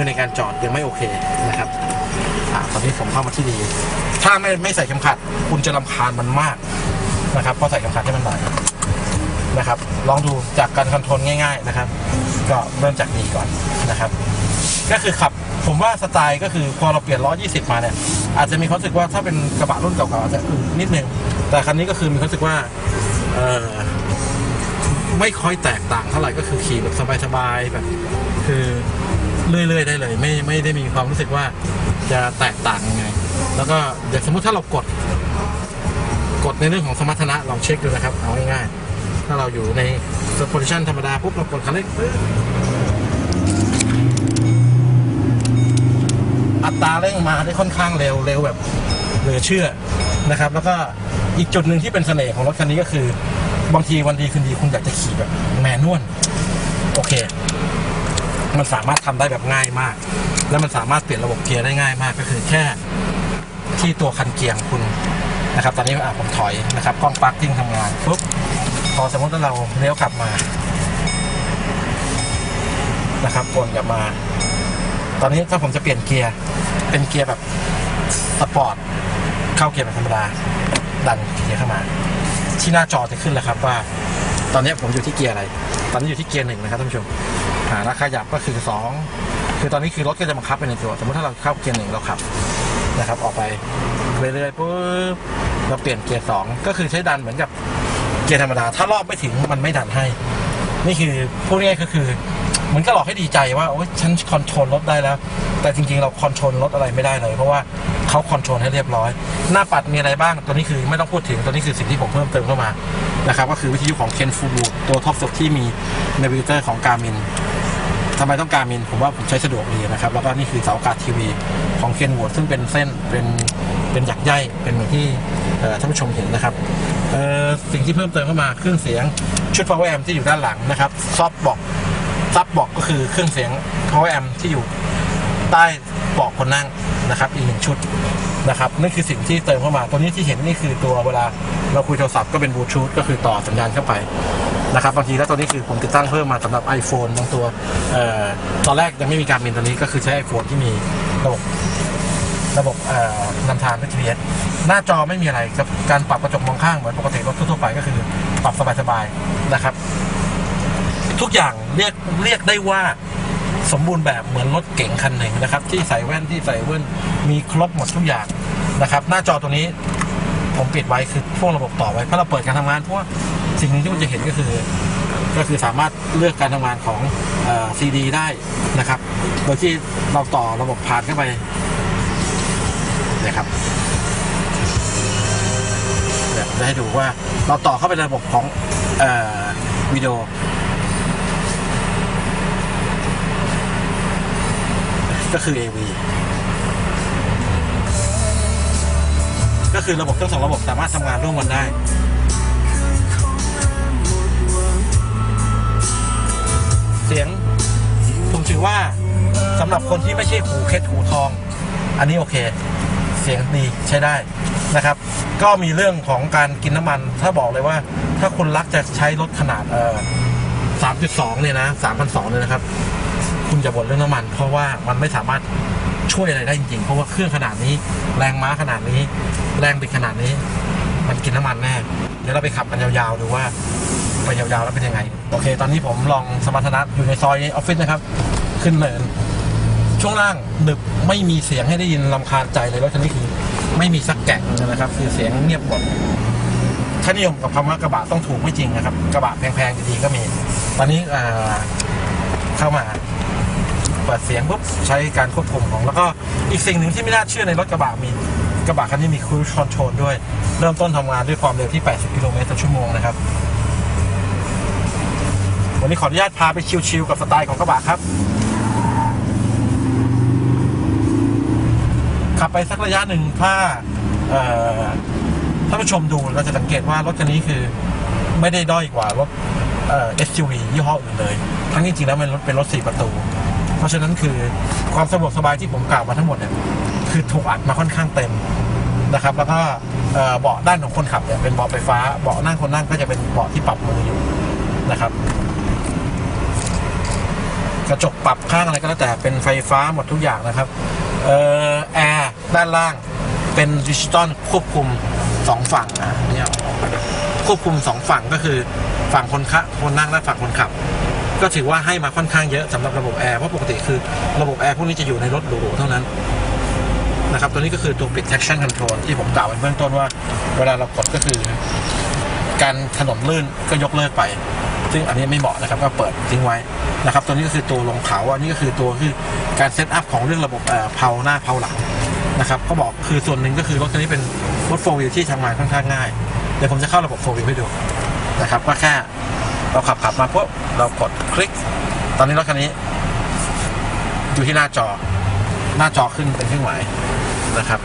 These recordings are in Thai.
อในการจอดยังไม่โอเคนะครับอ่าตอนนี้ผมเข้ามาที่ดี ถ้าไม่ไม่ใส่เข็มขัด คุณจะรำคาญมันมากนะครับเพราะใส่เข็มขัดให้มันหน่อยนะครับ ลองดูจากการคอนโทรลง่าย ๆนะครับ ก็เริ่มจากดีก่อนนะครับ ก็คือขับผมว่าสไตล์ก็คือพอเราเปลี่ยนล้อ 20 มาเนี่ย อาจจะมีความรู้สึกว่าถ้าเป็นกระบะรุ่นเก่าๆอาจจะอึนิดนึง แต่คันนี้ก็คือมีความรู้สึกว่าเออไม่ค่อยแตกต่างเท่าไหร่ก็คือขี่แบบสบายๆแบบ คือ เรื่อยๆได้เลย ไม่ไม่ได้มีความรู้สึกว่าจะแตกต่างยังไง แล้วก็อย่างสมมติถ้าเรากด กดในเรื่องของสมรรถนะลองเช็คดูนะครับ เอาง่ายๆถ้าเราอยู่ในโพซิชันธรรมดาปุ๊บเรากดคันเร่งอัตราเร่งมาได้ค่อนข้างเร็วเร็วแบบเหลือเชื่อนะครับ แล้วก็อีกจุดหนึ่งที่เป็นเสน่ห์ของรถคันนี้ก็คือ บางทีวันดีคืนดีคุณอยากจะขี่แบบแมนนวลโอเค มันสามารถทำได้แบบง่ายมาก แล้วมันสามารถเปลี่ยนระบบเกียร์ได้ง่ายมาก ก็คือแค่ที่ตัวคันเกียร์ของคุณนะครับ ตอนนี้อะผมถอยนะครับกล้องปลั๊กทิ้งทำงานปุ๊บพอสมมติว่าเราเลี้ยวกลับมานะครับวนกลับมา ตอนนี้ถ้าผมจะเปลี่ยนเกียร์เป็นเกียร์แบบสปอร์ตเข้าเกียร์แบบธรรมดาดันเกียร์เข้ามา ที่หน้าจอจะขึ้นแล้วครับว่า ตอนนี้ผมอยู่ที่เกียร์อะไร ตอนนี้อยู่ที่เกียร์หนึ่งนะครับท่านผู้ชม หาราคาหยับก็คือสองคือตอนนี้คือรถก็จะบังคับไปในตัว สมมติถ้าเราเข้าเกียร์หนึ่งเราขับนะครับ ออกไปเรื่อยๆปุ๊บเราเปลี่ยนเกียร์สองก็คือใช้ดันเหมือนกับเกียร์ธรรมดา ถ้ารอบไม่ถึงมันไม่ดันให้ นี่คือพูดง่ายก็คือเหมือนก็หลอกให้ดีใจว่าโอ้ยฉันคอนโทรลรถได้แล้ว แต่จริงๆเราคอนโทรลรถอะไรไม่ได้เลย เพราะว่าเขาคอนโทรลให้เรียบร้อย หน้าปัดมีอะไรบ้างตัวนี้คือไม่ต้องพูดถึงตัวนี้คือสิ่งที่ผมเพิ่มเติมเข้ามานะครับก็คือวิทยุของเคนฟูบูตัวท็อปสุดที่มีนวิเตอร์ของการมิน ทำไมต้องการมินผมว่าผมใช้สะดวกดีนะครับ แล้วก็นี่คือเสาอากาศทีวีของเคนวูดซึ่งเป็นเส้นเป็นเป็นหยักใยเป็นเหมือนที่ท่านผู้ชมเห็นนะครับสิ่งที่เพิ่มเติมเข้ามาเครื่องเสียงชุด power amp ที่อยู่ด้านหลังนะครับซอฟบอกซับบอกก็คือเครื่องเสียง power amp ที่อยู่ใต้เบาะคนนั่งนะครับอีกหนึ่งชุดนะครับนั่นคือสิ่งที่เติมเข้ามาตัวนี้ที่เห็นนี่คือตัวเวลาเราคุยโทรศัพท์ก็เป็นบลูทูธก็คือต่อสัญญาณเข้าไป นะครับบางทีแล้วตัวนี้คือผมติดตั้งเพิ่มมาสำหรับ iPhone บางตัวออตอนแรกยังไม่มีการบินตัวนี้ก็คือใช้ iPhone ที่มีระบบระบบนำทางด้วย GPS หน้าจอไม่มีอะไรครับการปรับกระจกมองข้างเหมือนปกติรถทั่วไปก็คือปรับสบายๆนะครับ ทุกอย่างเรียกเรียกได้ว่าสมบูรณ์แบบเหมือนรถเก๋งคันหนึ่งนะครับ ที่ใส่แว่นที่ใส่เว่นมีครบหมดทุกอย่างนะครับ หน้าจอตัวนี้ผมปิดไว้คือพวกระบบต่อไว้เพราะเราเปิดการทำงานพว่า สิ่งหนึงที่มันจะเห็นก็คือ ก็คือสามารถเลือกการทำงานของซีดีได้นะครับ โดยที่เราต่อระบบผ่านเข้าไปนะครับเดี๋ยวจะให้ดูว่าเราต่อเข้าไประบบของอวิดีโอก็คือ AV ก็คือระบบทั้งสองระบบสามารถทำงานร่วมกันได้ เสียงผมถือว่าสำหรับคนที่ไม่ใช่หูเคสหูทอง อันนี้โอเค เสียงดีใช้ได้นะครับ ก็มีเรื่องของการกินน้ำมัน ถ้าบอกเลยว่า ถ้าคุณรักจะใช้รถขนาดเอ่อ3.2เนี่ยนะ3,200เนี่ยนะครับ คุณจะบ่นเรื่องน้ำมัน เพราะว่ามันไม่สามารถช่วยอะไรได้จริงๆ เพราะว่าเครื่องขนาดนี้ แรงม้าขนาดนี้ แรงบิดขนาดนี้ มันกินน้ำมันแน่ เดี๋ยวเราไปขับกันยาวๆดูว่า ไปยาวๆแล้วเป็นยังไง โอเค ตอนนี้ผมลองสมรรถนะอยู่ในซอยออฟฟิศนะครับ ขึ้นเนิน ช่วงล่างดึบไม่มีเสียงให้ได้ยินลำคาญใจเลยรถคันนี้คือ ไม่มีสักแกะเลยนะครับคือเสียงเงียบหมดค่านิยมกับคำว่ากระบะต้องถูกไม่จริงนะครับ กระบะแพงๆดีๆก็มี ตอนนี้เข้ามาเปิดเสียงปุ๊บใช้การควบคุมของ แล้วก็อีกสิ่งหนึ่งที่ไม่น่าเชื่อในรถกระบะมีกระบะคันนี้มีครู i คอนโทรลด้วย เริ่มต้นทำงานด้วยความเร็วที่ 80 กิโลเมตรต่อชั่วโมงนะครับ วันนี้ขออนุญาตพาไปชิลๆกับสไตล์ของกระบะครับ ขับไปสักระยะหนึ่งถ้าท่านผู้ชมดูเราจะสังเกตว่ารถคันนี้คือไม่ได้ด้อยกว่ารถเอ่อ SUV ยี่ห้ออื่นเลย ทั้งจริงแล้วมันรถเป็นรถสี่ประตู เพราะฉะนั้นคือความสะดวกสบายที่ผมกล่าวมาทั้งหมดเนี่ยคือถูกอัดมาค่อนข้างเต็มนะครับ แล้วก็เบาะด้านของคนขับเนี่ยเป็นเบาะไฟฟ้า เบาะนั่งคนนั่งก็จะเป็นเบาะที่ปรับมืออยู่นะครับ กระจกปรับข้างอะไรก็แล้วแต่เป็นไฟฟ้าหมดทุกอย่างนะครับเออแอร์ด้านล่างเป็นดิจิตอลควบคุมสองฝั่งอะเนี่ยควบคุมสองฝั่งก็คือฝั่งคนขับคนนั่งและฝั่งคนขับ ก็ถือว่าให้มาค่อนข้างเยอะสำหรับระบบแอร์เพราะปกติคือระบบแอร์พวกนี้จะอยู่ในรถหรูๆเท่านั้นนะครับตัวนี้ก็คือตัวปิด traction control ที่ผมกล่าวไว้เบื้องต้นว่า เวลาเรากดก็คือ การถนนลื่นก็ยกเลิกไป ซึ่งอันนี้ไม่เหมาะนะครับก็เปิดทิ้งไว้นะครับ ตัวนี้ก็คือตัวลงเขาอันนี้ก็คือตัวคือการเซตอัพของเรื่องระบบเอ่อเพาหน้าเพาหลังนะครับเขาบอกคือส่วนหนึ่งก็คือรถคันนี้เป็นรถโฟวิวที่ทำงานค่อนข้างง่ายเดี๋ยวผมจะเข้าระบบโฟวิวให้ดูนะครับก็แค่เราขับขับมาปุ๊บเรากดคลิก ตอนนี้รถคันนี้อยู่ที่หน้าจอหน้าจอขึ้นเป็นเครื่องหมายนะครับ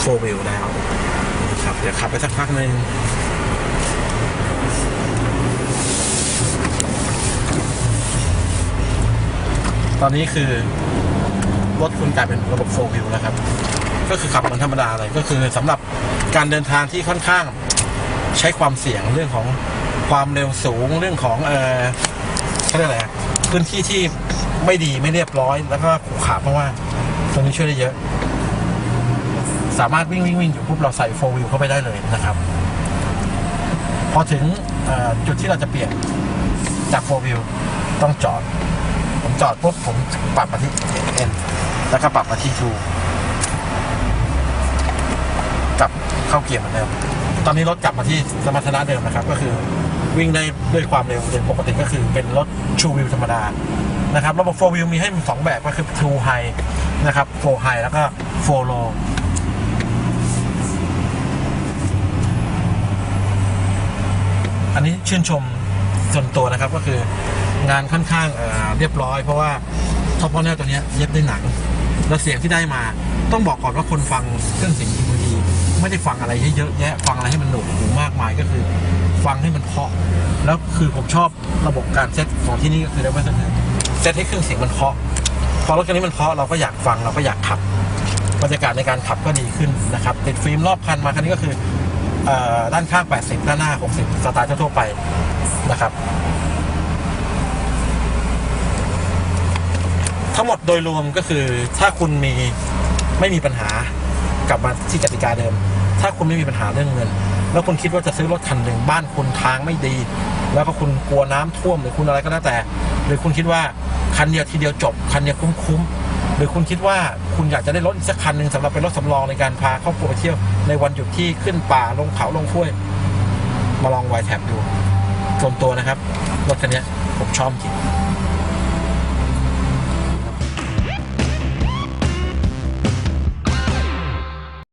โฟวิวแล้วนะครับเดี๋ยวขับไปสักพักหนึ่ง ตอนนี้คือรถคุณกลายเป็นระบบโฟลวิวนะครับ ก็คือขับเหมือนธรรมดาเลยก็คือสำหรับการเดินทางที่ค่อนข้างใช้ความเสี่ยงเรื่องของความเร็วสูงเรื่องของเออเขาเรียกอะไรพื้นที่ที่ไม่ดีไม่เรียบร้อย แล้วก็ขรุขระเพราะว่าตัวนี้ช่วยได้เยอะ สามารถวิ่งวิ่งวิ่งอยู่ปุ๊บเราใส่โฟลวิวเข้าไปได้เลยนะครับ พอถึงจุดที่เราจะเปลี่ยนจากโฟล์วิวต้องจอด ผมจอดปุ๊บผมปรับมาที่ N แล้วก็ปรับมาที่2กลับเข้าเกียร์เหมือนเดิม ตอนนี้รถกลับมาที่สมรรถนะเดิมนะครับ ก็คือวิ่งได้ด้วยความเร็วเดิมปกติก็คือเป็นรถ True View ธรรมดานะครับระบบ4 View มีให้สองแบบก็คือ True High นะครับ4 High แล้วก็4 Low อันนี้ชื่นชมส่วนตัวนะครับก็คือ งานค่อนข้างเอ่อเรียบร้อยเพราะว่าท็อปพอแนลตัวนี้เย็บด้วยหนัง แล้วเสียงที่ได้มา ต้องบอกก่อนว่าคนฟังเครื่องเสียงบางทีไม่ได้ฟังอะไรให้เยอะแยะฟังอะไรให้มันหนุกหูมากมายก็คือ ฟังให้มันเพาะ แล้วคือผมชอบระบบการเซตของที่นี่ก็คือได้ว่าเซตให้เครื่องเสียงมันเพาะพอรถคันนี้มันเพาะเราก็อยากฟังเราก็อยากขับบรรยากาศในการขับก็ดีขึ้นนะครับติดฟิล์มรอบคันมาคันนี้ก็คืออด้านข้าง 80 ด้านหน้า 60 สไตล์ทั่วไปนะครับ ทั้งหมดโดยรวมก็คือถ้าคุณมีไม่มีปัญหากลับมาที่กติกาเดิม ถ้าคุณไม่มีปัญหาเรื่องเงิน แล้วคุณคิดว่าจะซื้อรถคันหนึ่งบ้านคุณทางไม่ดี แล้วก็คุณกลัวน้ำท่วมหรือคุณอะไรก็แล้วแต่ หรือคุณคิดว่าคันเดียวทีเดียวจบคันเดียวคุ้มๆหรือคุณคิดว่าคุณอยากจะได้รถอีกสักคันหนึ่งสำหรับเป็นรถสำรองในการพาครอบครัวไปเที่ยวในวันหยุดที่ขึ้นป่าลงเขาลงห้วย มาลองไวแท็บดูส่วนตัวนะครับรถคันนี้ผมชอบจริง